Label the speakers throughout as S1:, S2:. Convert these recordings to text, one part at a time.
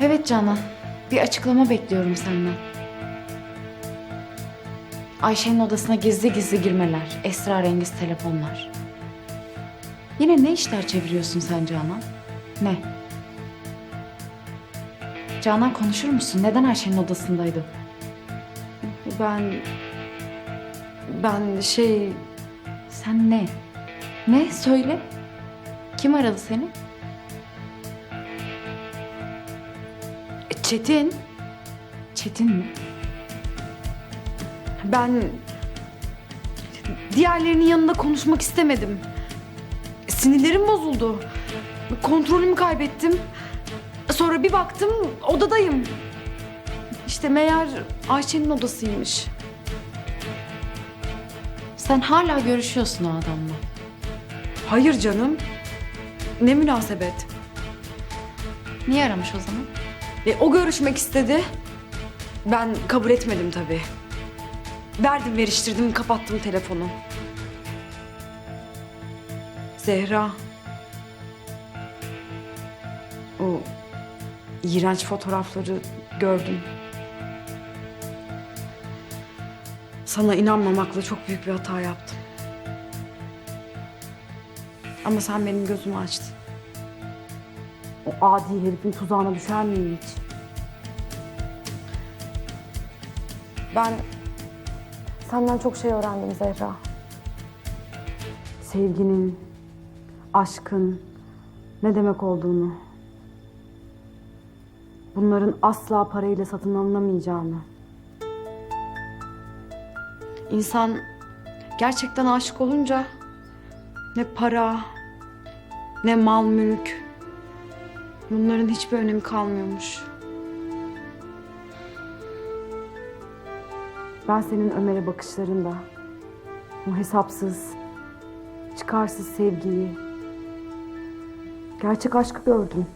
S1: Evet Canan. Bir açıklama bekliyorum senden. Ayşe'nin odasına gizli gizli girmeler, esrarengiz telefonlar. Yine ne işler çeviriyorsun sen Canan? Ne? Canan konuşur musun? Neden Ayşe'nin odasındaydın?
S2: Ben... Ben şey...
S1: Sen ne? Ne? Söyle. Kim aradı seni?
S2: Çetin.
S1: Çetin mi?
S2: Ben... Diğerlerinin yanında konuşmak istemedim. Sinirlerim bozuldu. Kontrolümü kaybettim. Sonra bir baktım odadayım. İşte meğer Ayşe'nin odasıymış.
S1: Sen hala görüşüyorsun o adamla.
S2: Hayır canım. Ne münasebet.
S1: Niye aramış o zaman?
S2: E, o görüşmek istedi. Ben kabul etmedim tabii. Verdim veriştirdim kapattım telefonu. Zehra. O iğrenç fotoğrafları gördüm. Sana inanmamakla çok büyük bir hata yaptım. Ama sen benim gözümü açtın. Adi herifin tuzağına düşer miyim hiç? Ben senden çok şey öğrendim Zehra. Sevginin, aşkın ne demek olduğunu. Bunların asla parayla satın alınamayacağını. İnsan gerçekten aşık olunca ne para, ne mal mülk, Bunların hiçbir önemi kalmıyormuş. Ben senin Ömer'e bakışlarında o hesapsız, çıkarsız sevgiyi, gerçek aşkı gördüm.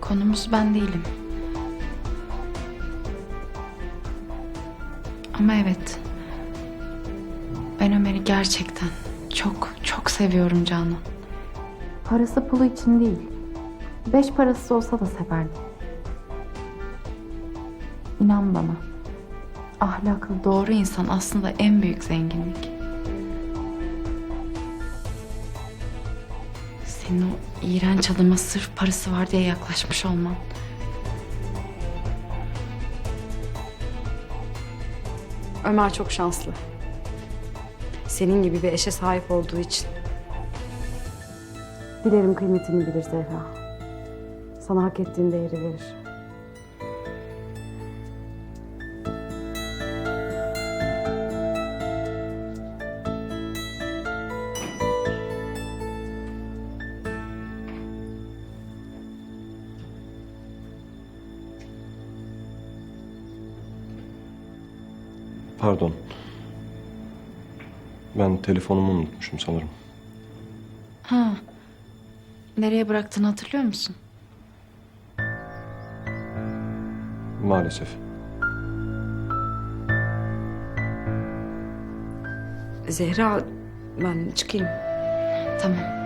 S1: Konumuz ben değilim. Ama evet. Ben Ömer'i gerçekten çok çok seviyorum Canan. Parası pulu için değil. Beş parası olsa da severdim. İnan bana. Ahlaklı doğru insan aslında en büyük zenginlik. Senin o iğrenç adama sırf parası var diye yaklaşmış olman.
S2: Ömer çok şanslı. Senin gibi bir eşe sahip olduğu için. Dilerim kıymetini bilir Zehra. Sana hak ettiğin değeri verir.
S3: Pardon. Ben telefonumu unutmuşum sanırım.
S1: Ha. Nereye bıraktığını hatırlıyor musun?
S3: Maalesef.
S2: Zehra ben çıkayım.
S1: Tamam.